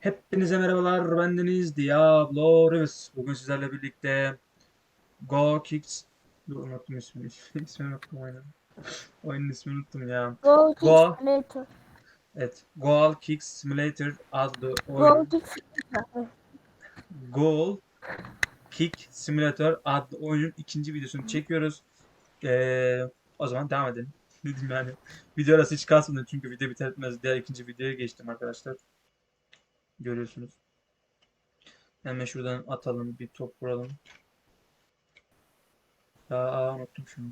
Hepinize merhabalar. Bendeniz Diablo Rivers. Bugün sizlerle birlikte Go Kicks... Dur unuttum ismini. İsmini unuttum oyunun. Oyunun ismini unuttum ya. Goal Kick Goal. Simulator. Evet. Goal Kicks Simulator adlı Goal oyun. Kick Simulator. Goal Kick Simulator adlı oyunun ikinci videosunu çekiyoruz. Ee, o zaman devam edelim. Diyeyim yani. Video arası hiç kalsın çünkü video biter bitmez diğer ikinci videoya geçtim arkadaşlar. Görüyorsunuz. Hemen şuradan atalım. Bir top vuralım. Aa, unuttum şunu.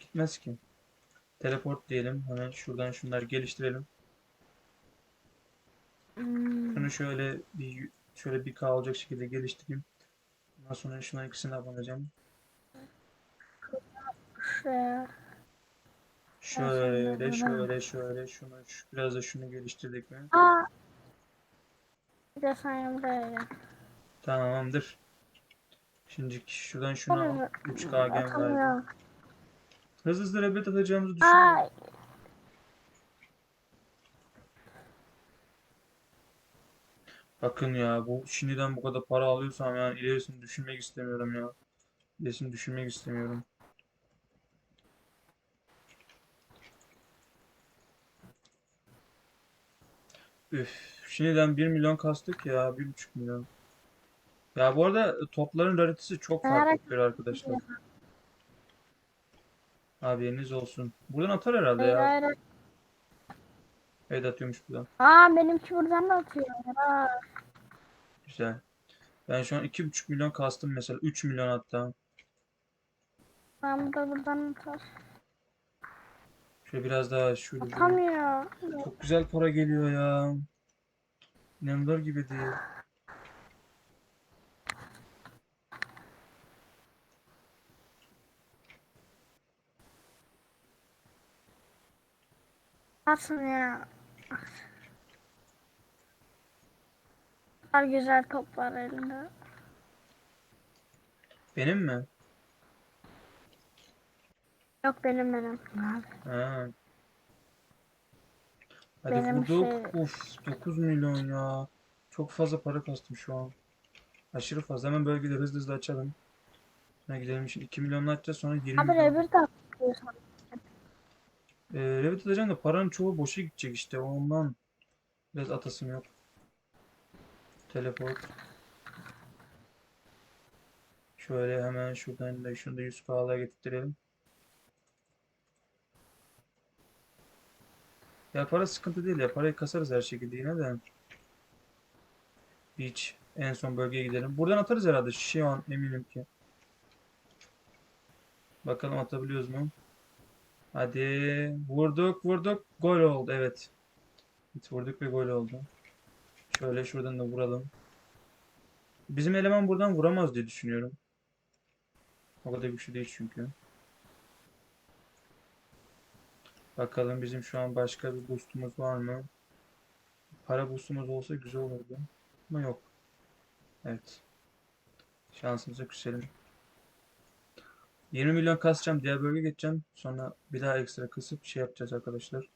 Gitmez ki. Teleport diyelim. Hemen şuradan şunları geliştirelim. Hmm. Şunu şöyle bir şöyle bir K olacak şekilde geliştireyim. Ondan sonra şunların ikisini abonacağım. Şuraya. Şöyle, şöyle, şöyle, şunu, şu- biraz da şunu geliştirdik mi? Aa. Bir de sen buraya gel. Tamamdır. Şimdi şuradan şunu al. 3K gem verdim. Hızlı hızlı rebet atacağımızı düşünüyorum. Ay. Bakın ya bu şimdiden bu kadar para alıyorsam yani ilerisini düşünmek istemiyorum ya. İlerisini düşünmek istemiyorum. Üf, şimdiden 1 milyon kastık ya 1,5 milyon. Ya bu arada topların raritesi çok fark ediyor arkadaşlar. Haberiniz olsun. Buradan atar herhalde Hayır ya. hayır. Evet atıyormuş buradan. Aa benimki buradan da atıyor. Aa. Güzel. Ben şu an 2,5 milyon kastım mesela. 3 milyon hatta. Ben de buradan atar. Şöyle biraz daha şöyle. Atamıyor. Çok güzel para geliyor ya. İnanılır gibi değil. Atın ya. Var güzel top var elinde. Benim mi? Yok benim benim. Ha. Hadi Benim vurduk. şey- Uf 9 milyon ya. Çok fazla para kastım şu an. Aşırı fazla. Hemen bölgeleri hızlı hızlı açalım. Sonra gidelim şimdi 2 milyonla açacağız sonra 20 Abi milyon. Rebir de atıyor. Ee, Revit atacağım da paranın çoğu boşa gidecek işte ondan. Biraz atasım yok. Teleport. Şöyle hemen şuradan da şunu da 100k'lığa getirtelim. Ya para sıkıntı değil ya. Parayı kasarız her şekilde yine de. Beach. En son bölgeye gidelim. Buradan atarız herhalde. Şu an eminim ki. Bakalım atabiliyoruz mu? Hadi. Vurduk vurduk. Gol oldu. Evet. Evet, vurduk ve gol oldu. Şöyle şuradan da vuralım. Bizim eleman buradan vuramaz diye düşünüyorum. O kadar güçlü değil çünkü. Bakalım bizim şu an başka bir boostumuz var mı? Para boostumuz olsa güzel olurdu. Ama yok. Evet. Şansımıza küselim. 20 milyon kasacağım. Diğer bölge geçeceğim. Sonra bir daha ekstra kısıp şey yapacağız arkadaşlar.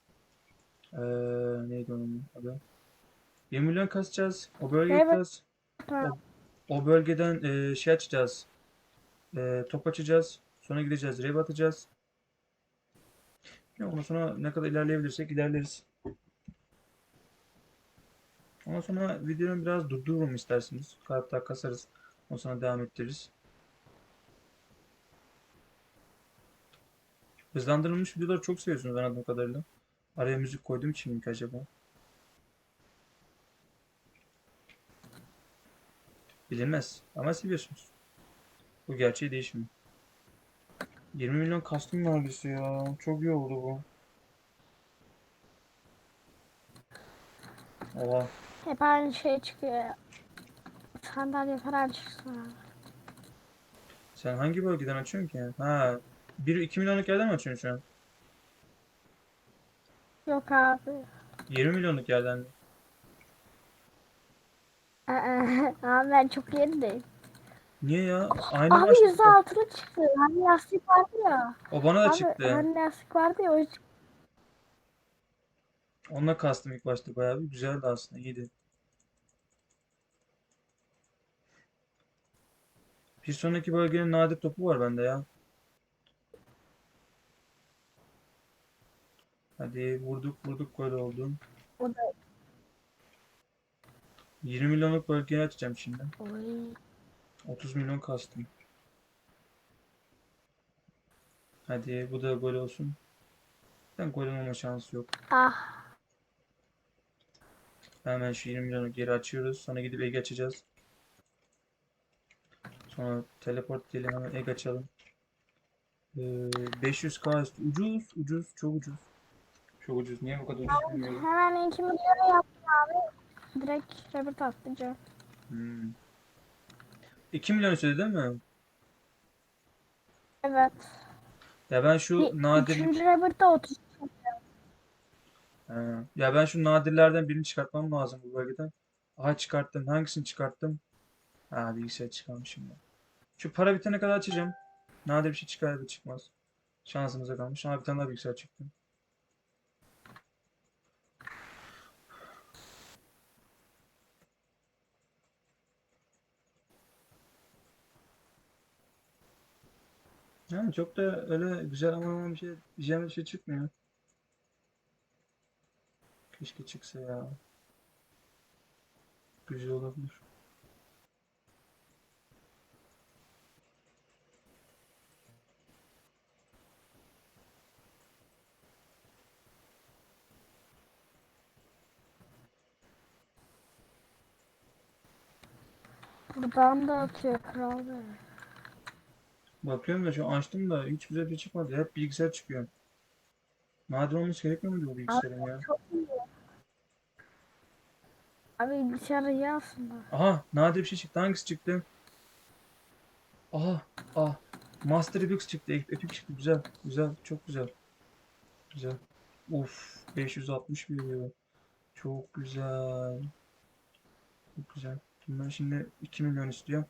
Ee, neydi onun adı? 20 milyon kasacağız. O bölgeye gideceğiz. Tamam. O bölgeden e, şey açacağız. E, top açacağız. Sonra gideceğiz. Rev atacağız. Ondan sonra ne kadar ilerleyebilirsek ilerleriz. Ondan sonra videoyu biraz durdururum isterseniz. Hatta kasarız. Ondan sonra devam ettiririz. Hızlandırılmış videoları çok seviyorsunuz anladığım kadarıyla. Araya müzik koyduğum için mi acaba? Bilinmez ama seviyorsunuz. Bu gerçeği değişmiyor. 20 milyon kastım neredeyse ya. Çok iyi oldu bu. Oha. Hep aynı şey çıkıyor ya. Sandalye falan çıksın abi. Sen hangi bölgeden açıyorsun ki? Ha. 1-2 milyonluk yerden mi açıyorsun şu an? Yok abi. 20 milyonluk yerden mi? Aa, abi ben çok yerideyim. Niye ya? Aynı Abi yüzde altılı çıktı. Hani yastık vardı ya. O bana da Abi, çıktı. Hani yastık vardı ya o çıktı. Onunla kastım ilk başta bayağı bir güzeldi aslında iyiydi. Bir sonraki bölgenin nadir topu var bende ya. Hadi vurduk vurduk gol oldun. O da 20 milyonluk bölgeyi açacağım şimdi. Oy. 30 milyon kastım. Hadi bu da gol olsun. Ben gol olma şansı yok. Ah. Hemen şu 20 milyonu geri açıyoruz. Sonra gidip egg açacağız. Sonra teleport diyelim hemen egg açalım. Ee, 500k üstü. Ucuz, ucuz, çok ucuz. Çok ucuz. Niye bu kadar ucuz bilmiyorum. Hemen 2 milyonu yaptım abi. Direkt Rabbit atlayacağım. Hmm. 2 milyon istedi değil mi? Evet. Ya ben şu nadir üçüncü Rabbit'te 30. Ha. Ya ben şu nadirlerden birini çıkartmam lazım bu bölgeden. Aha çıkarttım. Hangisini çıkarttım? Ha bilgisayar çıkarmışım ben. Şu para bitene kadar açacağım. Nadir bir şey çıkar ya da çıkmaz. Şansımıza kalmış. Aha bir tane daha bilgisayar çıktı. Yani çok da öyle güzel ama bir şey, güzel bir şey çıkmıyor. Keşke çıksa ya. Güzel olabilir. Buradan da atıyor kral be. Bakıyorum da şu açtım da hiç güzel bir şey çıkmadı. Hep bilgisayar çıkıyor. Nadir olması gerekmiyor muydu bu bilgisayarın ya? Çok iyi. Abi bilgisayarı iyi aslında. Aha nadir bir şey çıktı. Hangisi çıktı? Aha ah Master Epix çıktı. Epic çıktı. Güzel. Güzel. Çok güzel. Güzel. Uf 560 veriyor. Çok güzel. Çok güzel. Ben şimdi 2 milyon istiyor.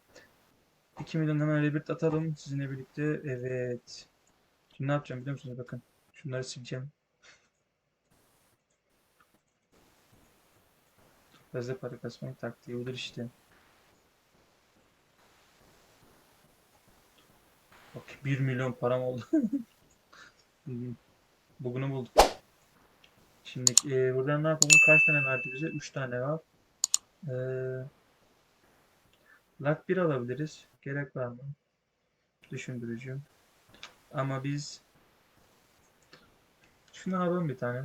2 milyon hemen rebirth atalım sizinle birlikte. Evet. Şimdi ne yapacağım biliyor musunuz? Bakın. Şunları sileceğim. Fazla para kasmak taktiği budur işte. Bak 1 milyon param oldu. Bugünü bulduk. Şimdi e, buradan ne yapalım? Kaç tane verdi bize? 3 tane var. E, Lat 1 alabiliriz. Gerek var mı? Düşündürücü. Ama biz şundan alalım bir tane.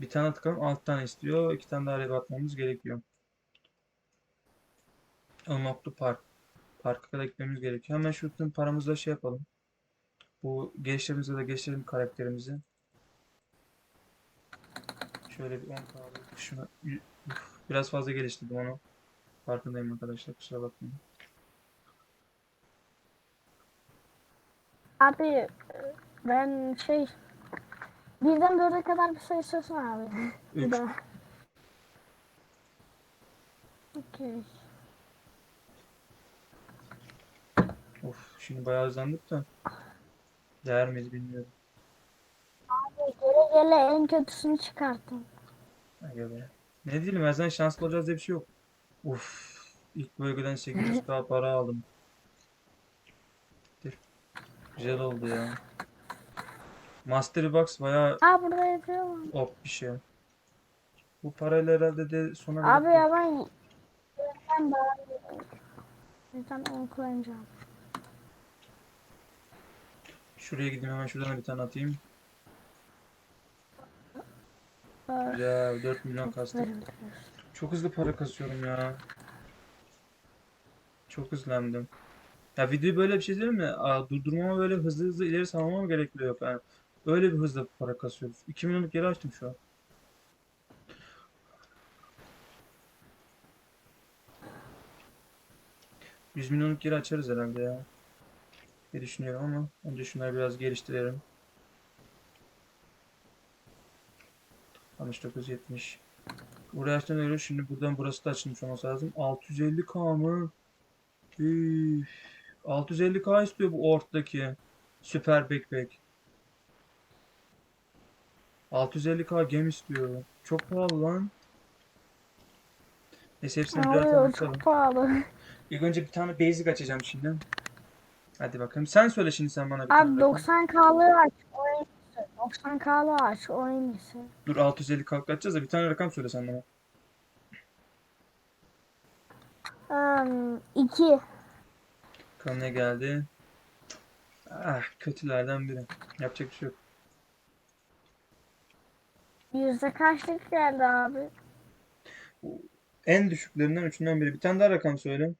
Bir tane tıkalım. 6 tane istiyor. 2 tane daha rebe atmamız gerekiyor. Unlocked Park. Parka kadar gitmemiz gerekiyor. Hemen şu tüm paramızla şey yapalım. Bu gençlerimize de geçirelim karakterimizi. Şöyle bir 10 kaldı. Şuna biraz fazla geliştirdim onu. Farkındayım arkadaşlar. Kusura bakmayın. Abi e, ben şey birden dörde kadar bir sayı istiyorsun abi. Bir 3. de. Okey. Of şimdi bayağı hızlandık da. Değer miyiz bilmiyorum. Gele gele en kötüsünü çıkarttım. Aga be. Ne diyelim her zaman şanslı olacağız diye bir şey yok. Uf. ilk bölgeden 800 daha para aldım. Güzel oldu ya. Master Box bayağı Aa burada yapıyor mu? op bir şey. Bu parayla herhalde de sona Abi ya ben ben bir tane onu kullanacağım. Şuraya gideyim hemen şuradan bir tane atayım. Öf, Güzel 4 milyon verim verir. Çok hızlı para kasıyorum ya. Çok hızlandım. Ya videoyu böyle bir şey değil mi? Aa, durdurmama böyle hızlı hızlı ileri sarmama gerekli yok. Yani öyle bir hızla para kasıyoruz. 2 milyonluk geri açtım şu an. Yüz milyonluk geri açarız herhalde ya. diye düşünüyorum ama önce şunları biraz geliştirelim. 6970. Buraya açtığına göre şimdi buradan burası da açılmış olması lazım. 650k mı? Üf. 650k istiyor bu ortadaki. Süper backpack. 650k gem istiyor. Çok pahalı lan. Neyse hepsini birer Abi tane o açalım. çok pahalı. İlk önce bir tane basic açacağım şimdi. Hadi bakalım. Sen söyle şimdi sen bana bir tane Abi rakam. 90K'lığı aç. O en iyisi. 90K'lığı aç. O en iyisi. Dur 650 kalklatacağız da bir tane rakam söyle sen bana. Um, 2. Bakalım ne geldi. Ah kötülerden biri. Yapacak bir şey yok. Yüzde kaçlık geldi abi? En düşüklerinden üçünden biri. Bir tane daha rakam söyle.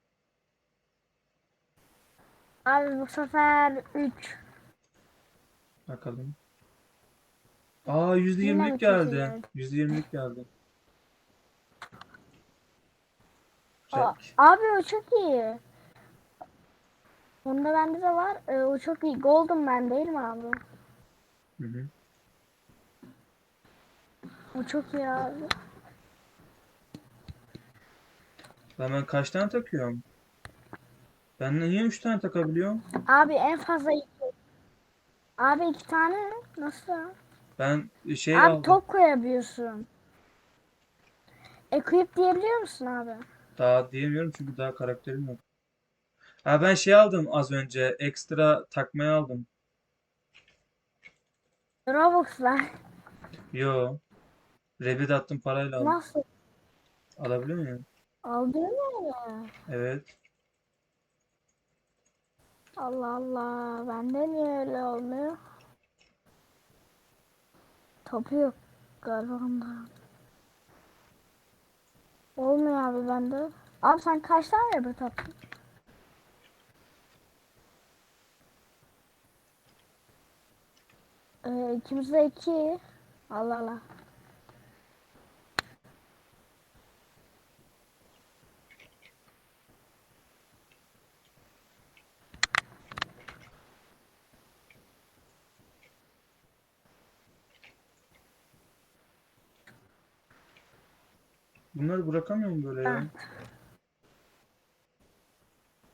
Abi bu sefer 3. Bakalım. Aa %20'lik kötü geldi. geldi? %20'lik geldi. Aa, abi o çok iyi. Bunda bende de var. Ee, o çok iyi. Golden ben değil mi abi? Hı hı. O çok iyi abi. Lan ben kaç tane takıyorum? Ben niye 3 tane takabiliyorum? Abi en fazla iki. Abi iki tane nasıl? Ben şey abi aldım. top koyabiliyorsun. Equip diyebiliyor musun abi? Daha diyemiyorum çünkü daha karakterim yok. Ha ben şey aldım az önce. Ekstra takmaya aldım. Robux'lar. Yo. Rebid attım parayla aldım. Nasıl? Alabiliyor muyum? Aldın mı? Evet. Allah Allah. Bende niye öyle olmuyor? Topu yok galiba onda. Olmuyor abi bende. Abi sen kaç tane Rabbit attın? Ee, ikimiz de iki. Allah Allah. Bunları bırakamıyor mu böyle ya?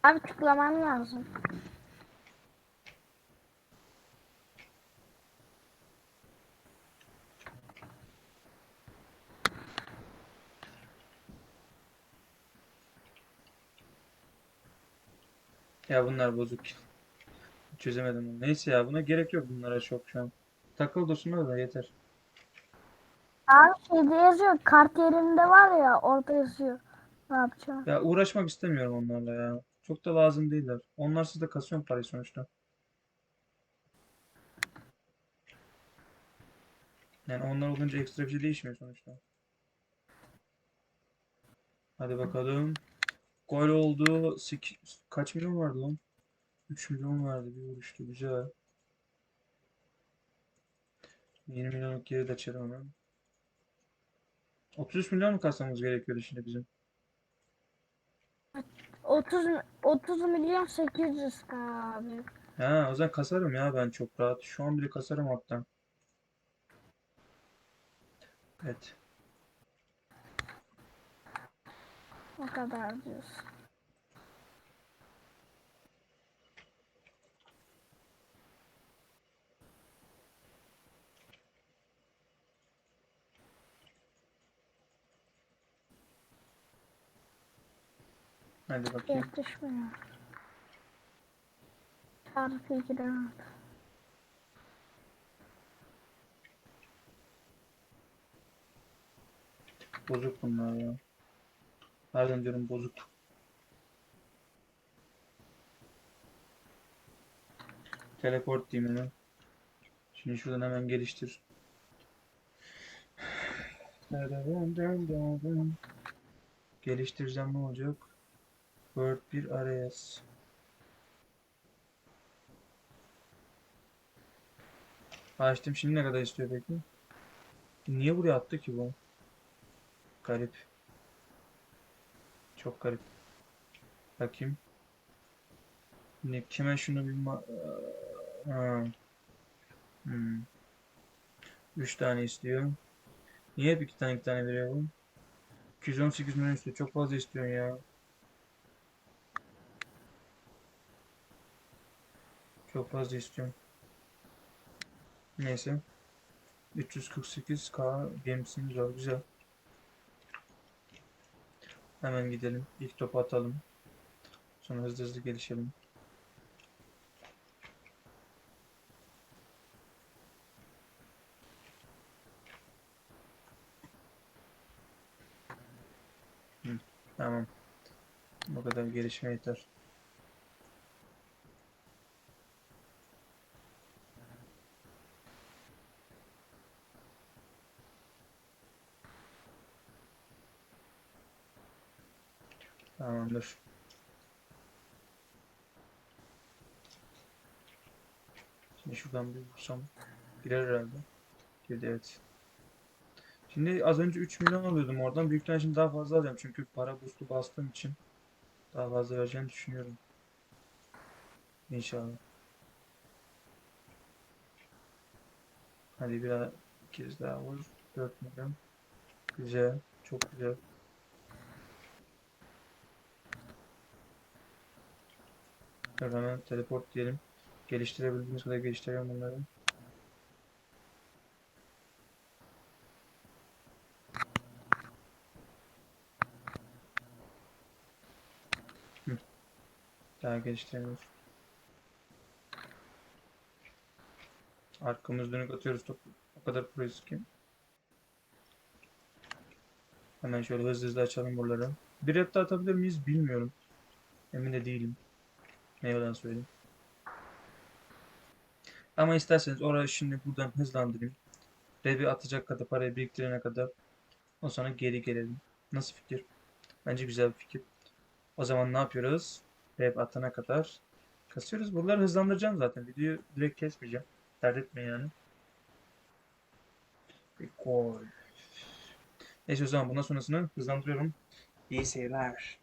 Abi tıklaman lazım. Ya bunlar bozuk. Çözemedim bunu. Neyse ya buna gerek yok bunlara çok şu an. Takıl dursunlar da yeter. Abi şeyde yazıyor. Kart yerinde var ya orada yazıyor. Ne yapacağım? Ya uğraşmak istemiyorum onlarla ya. Çok da lazım değiller. Onlarsız da kasıyorum parayı sonuçta. Yani onlar olunca ekstra bir şey değişmiyor sonuçta. Hadi bakalım. Gol oldu. Sek- Kaç milyon vardı lan? 3 milyon vardı bir vuruştu. Güzel. 20 milyonluk geri de açalım hemen. 33 milyon mu kasmamız gerekiyordu şimdi bizim? 30 30 milyon 800 k abi. Ha, o zaman kasarım ya ben çok rahat. Şu an bile kasarım hatta. Evet. O kadar diyorsun. Hadi bakayım. Yetişmiyor. Çarpı 2'den at. Bozuk bunlar ya. Harbiden diyorum bozuk. Teleport diyeyim hemen. Şimdi şuradan hemen geliştir. Geliştireceğim ne olacak? Word 1 RS. Açtım şimdi ne kadar istiyor peki? Niye buraya attı ki bu? Garip. Çok garip. Bakayım. Şimdi kime şunu bir ma- ha. Hmm. Üç tane istiyor. Niye hep iki tane iki tane veriyor bu? 218 milyon istiyor. Çok fazla istiyorsun ya. Çok fazla istiyorum. Neyse. 348k gemsimiz var. Güzel. Hemen gidelim. İlk topu atalım. Sonra hızlı hızlı gelişelim. Tamam. Bu kadar gelişme yeter. Tamamdır. Şimdi şuradan bir vursam girer herhalde. Girdi evet. Şimdi az önce 3 milyon alıyordum oradan. Büyük ihtimalle şimdi daha fazla alacağım. Çünkü para boost'u bastığım için daha fazla vereceğini düşünüyorum. İnşallah. Hadi bir kez daha vur. 4 milyon. Güzel. Çok güzel. Hemen teleport diyelim. Geliştirebildiğimiz kadar geliştirelim bunları. Daha geliştiremiyoruz. Arkamız dönük atıyoruz topu. O kadar proyuz ki. Hemen şöyle hızlı hızlı açalım buraları. Bir daha atabilir miyiz bilmiyorum. Emin de değilim. Ne söyleyeyim. Ama isterseniz orayı şimdi buradan hızlandırayım. Rep'i atacak kadar parayı biriktirene kadar o sonra geri gelelim. Nasıl fikir? Bence güzel bir fikir. O zaman ne yapıyoruz? Rep atana kadar kasıyoruz. Buraları hızlandıracağım zaten. Videoyu direkt kesmeyeceğim. Dert etmeyin yani. Bir gol. Neyse o zaman bundan sonrasını hızlandırıyorum. İyi seyirler.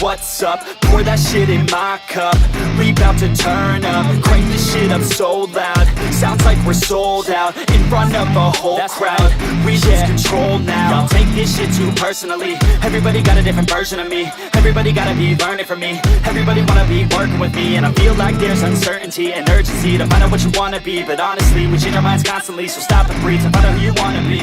what's up. Pour that shit in my cup. We bout to turn up. Crank this shit up so loud. Sounds like we're sold out In front of a whole crowd. We lose control now. Y'all take this shit too personally. Everybody got a different version of me. Everybody gotta be learning from me. Everybody wanna be working with me. And I feel like there's uncertainty and urgency To find out what you wanna be. But honestly, we change our minds constantly. So stop and breathe to find out who you wanna be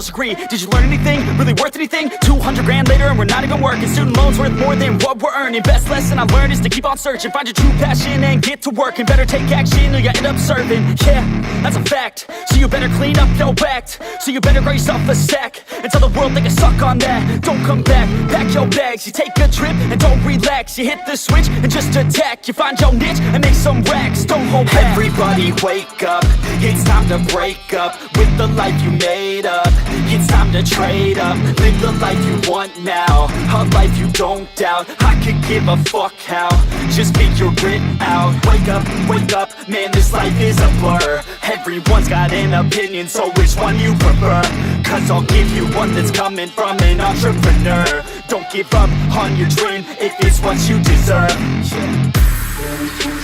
all agree. Did you learn anything? Really worth anything? 200 grand later and we're not even working. Student loans worth more than what we're earning. Best lesson I learned is to keep on searching. Find your true passion and get to work. And better take action or you end up serving. Yeah, that's a fact. So you better clean up your act. So you better grow yourself a sack. And tell the world they can suck on that. Don't come back, pack your bags. You take a trip and don't relax. You hit the switch and just attack. You find your niche and make some racks. Don't hold back. Everybody wake up. It's time to break up with the life you made up. It's time to trade up. Live the life you want now. A life you don't doubt. I could give a fuck how. Just figure it out. Wake up, wake up. Man, this life is a blur. Everyone's got an opinion, so which one you prefer? Cause I'll give you one that's coming from an entrepreneur. Don't give up on your dream if it's what you deserve. Yeah.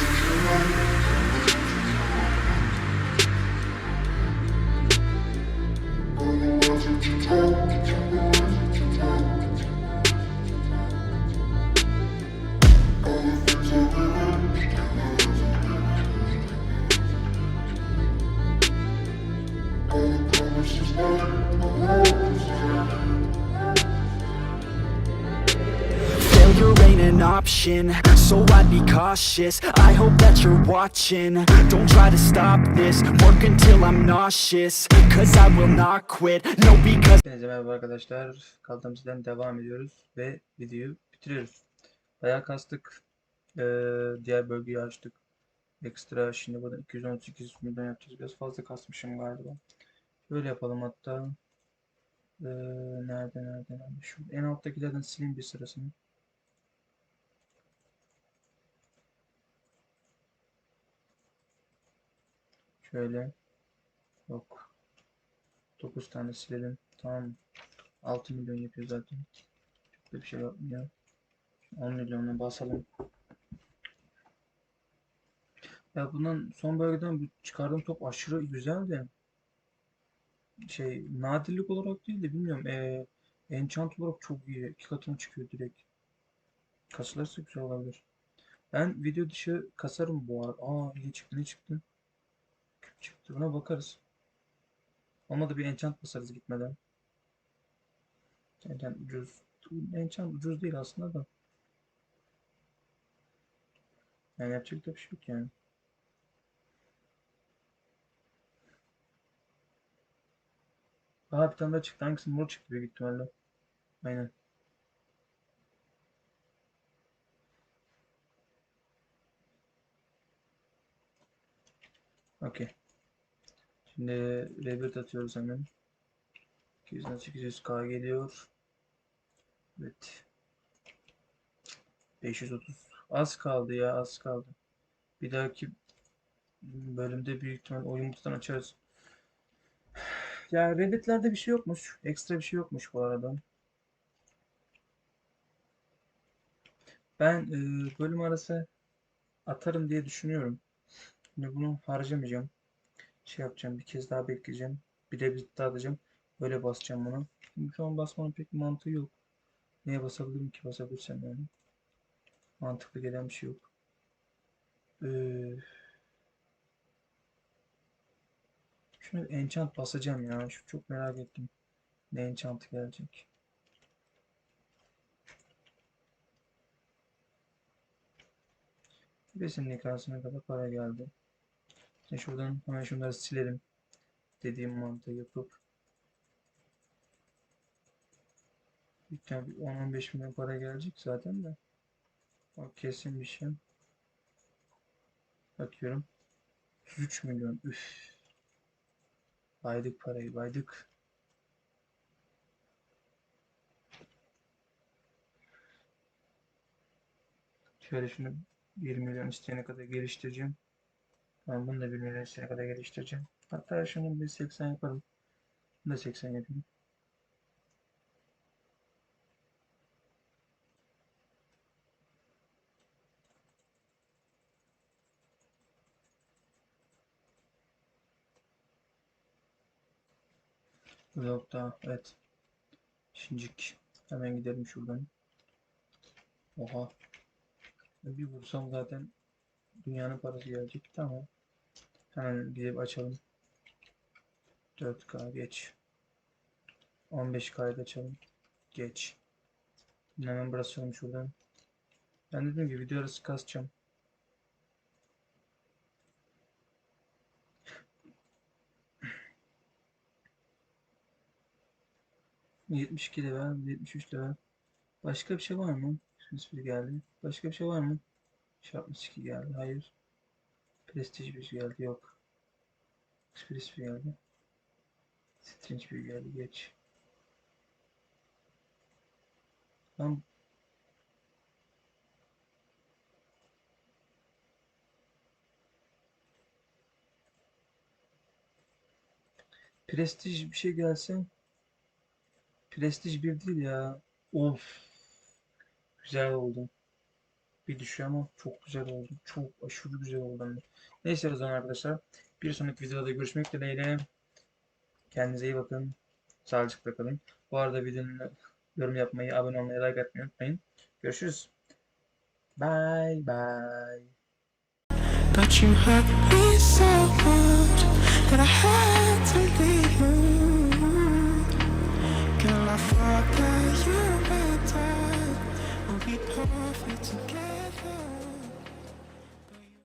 Cautious. I hope that you're watching. Don't try to stop this. Work until I'm nauseous, cause I will not quit. No, because. Hepinize merhaba arkadaşlar. Kaldığımız yerden devam ediyoruz ve videoyu bitiriyoruz. Bayağı kastık. Ee, diğer bölgeyi açtık. Ekstra şimdi burada 218 milyon yapacağız. Biraz fazla kasmışım galiba. Böyle yapalım hatta. Ee, nerede nerede nerede? Şu en alttakilerden sileyim bir sırasını. Şöyle. Yok. 9 tane silelim. Tamam mı? 6 milyon yapıyor zaten. Çok da bir şey yapmıyor. 10 milyona basalım. Ya bundan son bölgeden çıkardığım top aşırı güzel de şey nadirlik olarak değil de bilmiyorum. Ee, enchant olarak çok iyi. İki katına çıkıyor direkt. Kasılırsa güzel olabilir. Ben video dışı kasarım bu arada. Aa iyi çıktı ne çıktı? Küp çıktı. Buna bakarız. Olmadı bir enchant basarız gitmeden. Enchant ucuz. Enchant ucuz değil aslında da. Yani yapacak da bir şey yok yani. Aha bir tane daha çıktı. Hangisi mor çıktı büyük ihtimalle. Aynen. Okey. Şimdi rebirth atıyoruz hemen. 200'den 800k geliyor. Evet. 530. Az kaldı ya az kaldı. Bir dahaki bölümde büyük ihtimal oyun kutudan açarız. Ya Reddit'lerde bir şey yokmuş. Ekstra bir şey yokmuş bu arada. Ben e, bölüm arası atarım diye düşünüyorum. Şimdi bunu harcamayacağım. Şey yapacağım. Bir kez daha bekleyeceğim. Bir de bir daha atacağım. Böyle basacağım bunu. Şimdi şu an basmanın pek mantığı yok. Neye basabilirim ki basabilsem yani. Mantıklı gelen bir şey yok. Ee, bir enchant basacağım ya. Şu çok merak ettim. Ne enchant gelecek. Resimlik arasına kadar para geldi. Şimdi şuradan hemen şunları silelim. Dediğim mantığı yapıp bir 10-15 milyon para gelecek zaten de. O kesin bir şey. Bakıyorum. 33 milyon. Üf. Baydık parayı baydık. Şöyle şunu 1 milyon isteyene kadar geliştireceğim. Ben bunu da 1 milyon kadar geliştireceğim. Hatta şunu bir 80 yapalım. Bunu da 80 yapayım. Yok daha evet. Şincik. Hemen gidelim şuradan. Oha. Bir vursam zaten dünyanın parası gelecek. Tamam. Hemen gidip açalım. 4K geç. 15 kaydı açalım. Geç. Hemen bırakalım şuradan. Ben dedim ki video arası kasacağım. ...72 level, 73 level. Başka bir şey var mı? bir geldi. Başka bir şey var mı? 62 geldi. Hayır. Prestige bir geldi. Yok. Express bir geldi. Strange bir geldi. Geç. Lan Prestij bir şey gelsin. Prestij bir değil ya. Of. Güzel oldu. Bir düşüyor ama çok güzel oldu. Çok aşırı güzel oldu. de. Neyse o zaman arkadaşlar. Bir sonraki videoda görüşmek dileğiyle. Kendinize iyi bakın. Sağlıcakla kalın. Bu arada videonun yorum yapmayı, abone olmayı, like atmayı unutmayın. Görüşürüz. Bye bye. But I had you. Girl, I be perfect together.